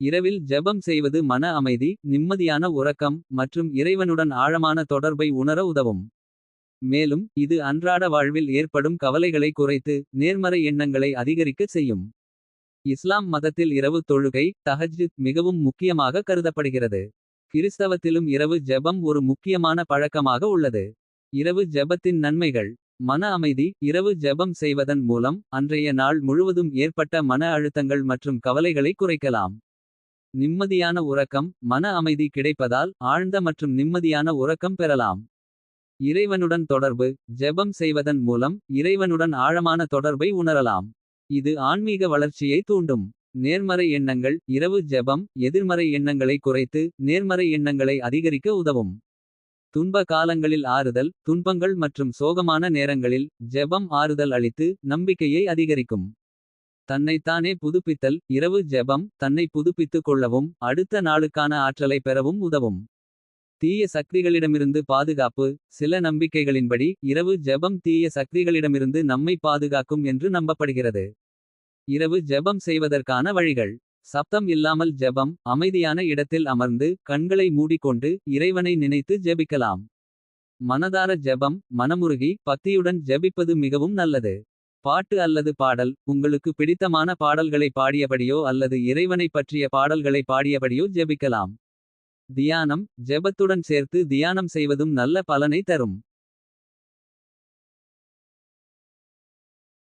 இரவில் ஜெபம் செய்வது மன அமைதி நிம்மதியான உறக்கம் மற்றும் இறைவனுடன் ஆழமான தொடர்பை உணர உதவும். மேலும் இது அன்றாட வாழ்வில் ஏற்படும் கவலைகளை குறைத்து. நேர்மறை எண்ணங்களை அதிகரிக்கச் செய்யும். இஸ்லாம் மதத்தில் இரவு தொழுகை தஹஜ்ஜுத் மிகவும் முக்கியமாக கருதப்படுகிறது. கிறிஸ்தவத்திலும் இரவு ஜெபம் ஒரு முக்கியமான பழக்கமாக உள்ளது. இரவு ஜெபத்தின் நன்மைகள் மன அமைதி இரவு ஜெபம் செய்வதன் மூலம். அன்றைய நாள் முழுவதும் ஏற்பட்ட மன அழுத்தங்கள் மற்றும் கவலைகளை குறைக்கலாம். நிம்மதியான உறக்கம் மன அமைதி கிடைப்பதால். ஆழ்ந்த மற்றும் நிம்மதியான உறக்கம் பெறலாம். இறைவனுடன் தொடர்பு ஜெபம் செய்வதன் மூலம். இறைவனுடன் ஆழமான தொடர்பை உணரலாம். இது ஆன்மீக வளர்ச்சியை தூண்டும். நேர்மறை எண்ணங்கள் இரவு ஜெபம் எதிர்மறை எண்ணங்களை குறைத்து. நேர்மறை எண்ணங்களை அதிகரிக்க உதவும். துன்ப காலங்களில் ஆறுதல் துன்பங்கள் மற்றும் சோகமான நேரங்களில். ஜெபம் ஆறுதல் அளித்து நம்பிக்கையை அதிகரிக்கும். தன்னைத்தானே புதுப்பித்தல் இரவு ஜெபம் தன்னை புதுப்பித்துக் கொள்ளவும். அடுத்த நாளுக்கான ஆற்றலை பெறவும் உதவும். தீய சக்திகளிடமிருந்து பாதுகாப்பு சில நம்பிக்கைகளின்படி. இரவு ஜெபம் தீய சக்திகளிடமிருந்து நம்மை பாதுகாக்கும் என்று நம்பப்படுகிறது. இரவு ஜெபம் செய்வதற்கான வழிகள். சப்தம் இல்லாமல் ஜெபம் அமைதியான இடத்தில் அமர்ந்து. கண்களை மூடிக்கொண்டு இறைவனை நினைத்து ஜெபிக்கலாம். மனதார ஜெபம் மனமுருகி பக்தியுடன் ஜெபிப்பது மிகவும் நல்லது. பாட்டு அல்லது பாடல் உங்களுக்கு பிடித்தமான பாடல்களை பாடியபடியோ. அல்லது இறைவனைப் பற்றிய பாடல்களை பாடியபடியோ ஜெபிக்கலாம். தியானம் ஜெபத்துடன் சேர்த்து தியானம் செய்வதும் நல்ல பலனை தரும்.